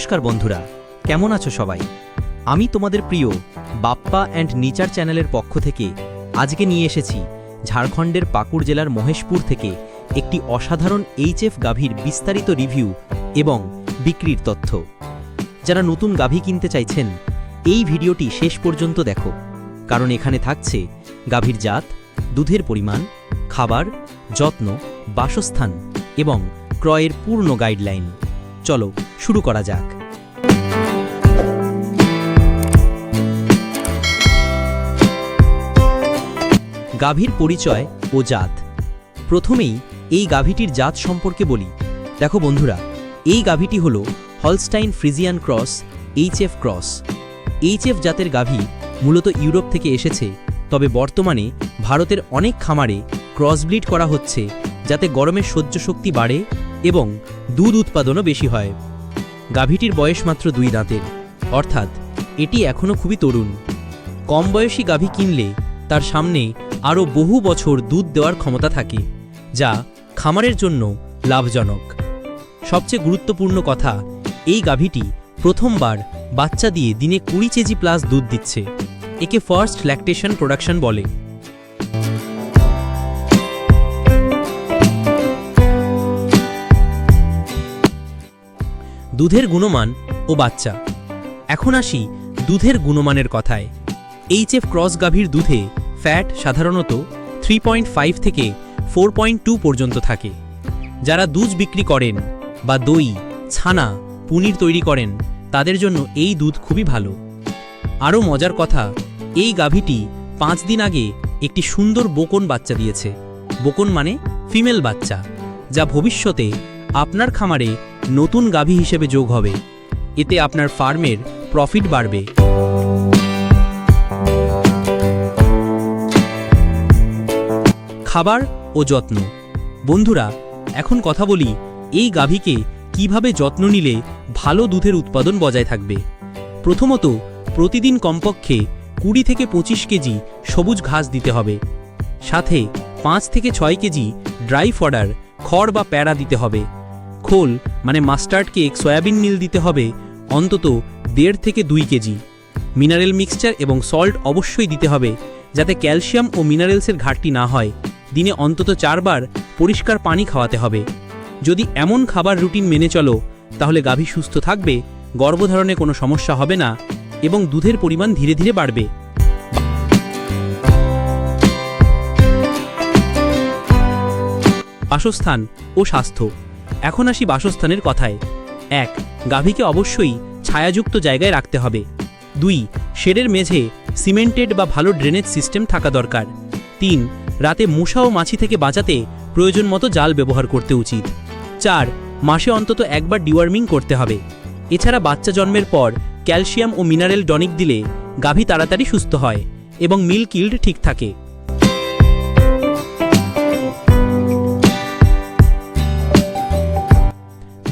নমস্কার বন্ধুরা, কেমন আছো সবাই? আমি তোমাদের প্রিয় বাপ্পা অ্যান্ড নিচার চ্যানেলের পক্ষ থেকে আজকে নিয়ে এসেছি ঝাড়খণ্ডের পাকুড় জেলার মহেশপুর থেকে একটি অসাধারণ এইচএফ গাভীর বিস্তারিত রিভিউ এবং বিক্রির তথ্য। যারা নতুন গাভী কিনতে চাইছেন, এই ভিডিওটি শেষ পর্যন্ত দেখো, কারণ এখানে থাকছে গাভীর জাত, দুধের পরিমাণ, খাবার, যত্ন, বাসস্থান এবং ক্রয়ের পূর্ণ গাইডলাইন। চলো শুরু করা যাক। গাভীর পরিচয় ও জাত। প্রথমেই এই গাভীটির জাত সম্পর্কে বলি। দেখো বন্ধুরা, এই গাভীটি হল Holstein Friesian cross HF cross. HF জাতের গাভী মূলত ইউরোপ থেকে এসেছে, তবে বর্তমানে ভারতের অনেক খামারে ক্রসব্লিড করা হচ্ছে, যাতে গরমের সহ্য শক্তি বাড়ে এবং দুধ উৎপাদনও বেশি হয়। গাভীটির বয়স মাত্র দুই দাঁতের। অর্থাৎ, এটি এখনও খুবই তরুণ। কম বয়সী গাভী কিনলে তার সামনে আরও বহু বছর দুধ দেওয়ার ক্ষমতা থাকে, যা খামারের জন্য লাভজনক। সবচেয়ে গুরুত্বপূর্ণ কথা, এই গাভীটি প্রথমবার বাচ্চা দিয়ে দিনে কুড়ি কেজি প্লাস দুধ দিচ্ছে, একে ফার্স্ট ল্যাকটেশন প্রোডাকশন বলে। দুধের গুণমান ও বাচ্চা। এখন আসি দুধের গুণমানের কথায়। এইচ এফ ক্রস গাভীর দুধে ফ্যাট সাধারণত থ্রি পয়েন্ট ফাইভ থেকে ফোর পয়েন্ট টু পর্যন্ত থাকে। যারা দুধ বিক্রি করেন বা দই, ছানা, পনির তৈরি করেন, তাদের জন্য এই দুধ খুবই ভালো। আরও মজার কথা, এই গাভীটি পাঁচ দিন আগে একটি সুন্দর বোকন বাচ্চা দিয়েছে। বোকন মানে ফিমেল বাচ্চা, যা ভবিষ্যতে আপনার খামারে নতুন গাভী হিসেবে যোগ হবে। এতে আপনার ফার্মের প্রফিট বাড়বে। খাবার ও যত্ন। বন্ধুরা, এখন কথা বলি এই গাভীকে কীভাবে যত্ন নিলে ভালো দুধের উৎপাদন বজায় থাকবে। প্রথমত, প্রতিদিন কমপক্ষে কুড়ি থেকে পঁচিশ কেজি সবুজ ঘাস দিতে হবে। সাথে পাঁচ থেকে ছয় কেজি ড্রাই ফডার, খড় বা প্যাড়া দিতে হবে। খোল মানে মাস্টার্ড কেক সয়াবিন মিল দিতে হবে, অন্তত দেড় থেকে দুই কেজি। মিনারেল মিক্সচার এবং সল্ট অবশ্যই দিতে হবে, যাতে ক্যালসিয়াম ও মিনারেলসের ঘাটতি না হয়। দিনে অন্তত চারবার পরিষ্কার পানি খাওয়াতে হবে। যদি এমন খাবার রুটিন মেনে চলো, তাহলে গাভী সুস্থ থাকবে, গর্ভধারণে কোনো সমস্যা হবে না, এবং দুধের পরিমাণ ধীরে ধীরে বাড়বে। বাসস্থান ও স্বাস্থ্য। এখন আসি বাসস্থানের কথায়। এক, গাভীকে অবশ্যই ছায়াযুক্ত জায়গায় রাখতে হবে। দুই, শেডের মেঝে সিমেন্টেড বা ভালো ড্রেনেজ সিস্টেম থাকা দরকার। তিন, রাতে মশা ও মাছি থেকে বাঁচাতে প্রয়োজন মতো জাল ব্যবহার করতে উচিত। চার, মাসে অন্তত একবার ডিওয়ার্মিং করতে হবে। এছাড়া বাচ্চা জন্মের পর ক্যালসিয়াম ও মিনারেল ডনিক দিলে গাভী তাড়াতাড়ি সুস্থ হয় এবং মিল্ক ইল্ড ঠিক থাকে।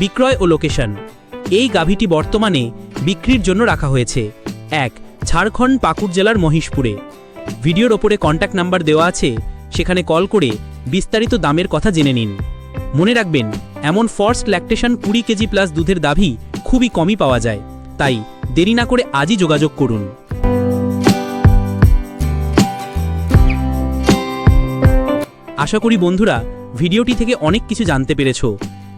বিক্রয় ও লোকেশন। এই গাভীটি বর্তমানে বিক্রির জন্য রাখা হয়েছে। এক, ঝাড়খণ্ড পাকুড় জেলার মহিষপুরে ভিডিওর ওপরে কন্ট্যাক্ট নাম্বার দেওয়া আছে, সেখানে কল করে বিস্তারিত দামের কথা জেনে নিন। মনে রাখবেন, এমন ফার্স্ট ল্যাকটেশন কুড়ি কেজি প্লাস দুধের দাভি খুবই কমই পাওয়া যায়। তাই দেরি না করে আজই যোগাযোগ করুন। আশা করি বন্ধুরা, ভিডিওটি থেকে অনেক কিছু জানতে পেরেছ।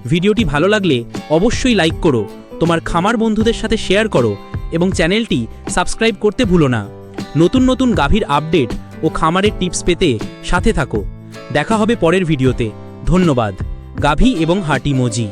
ভিডিওটি ভালো লাগলে অবশ্যই লাইক করো, তোমার খামার বন্ধুদের সাথে শেয়ার করো এবং চ্যানেলটি সাবস্ক্রাইব করতে ভুলো না। নতুন নতুন গাভীর আপডেট ও খামারের টিপস পেতে সাথে থাকো। দেখা হবে পরের ভিডিওতে। ধন্যবাদ। গাভী এবং হাটি মজি।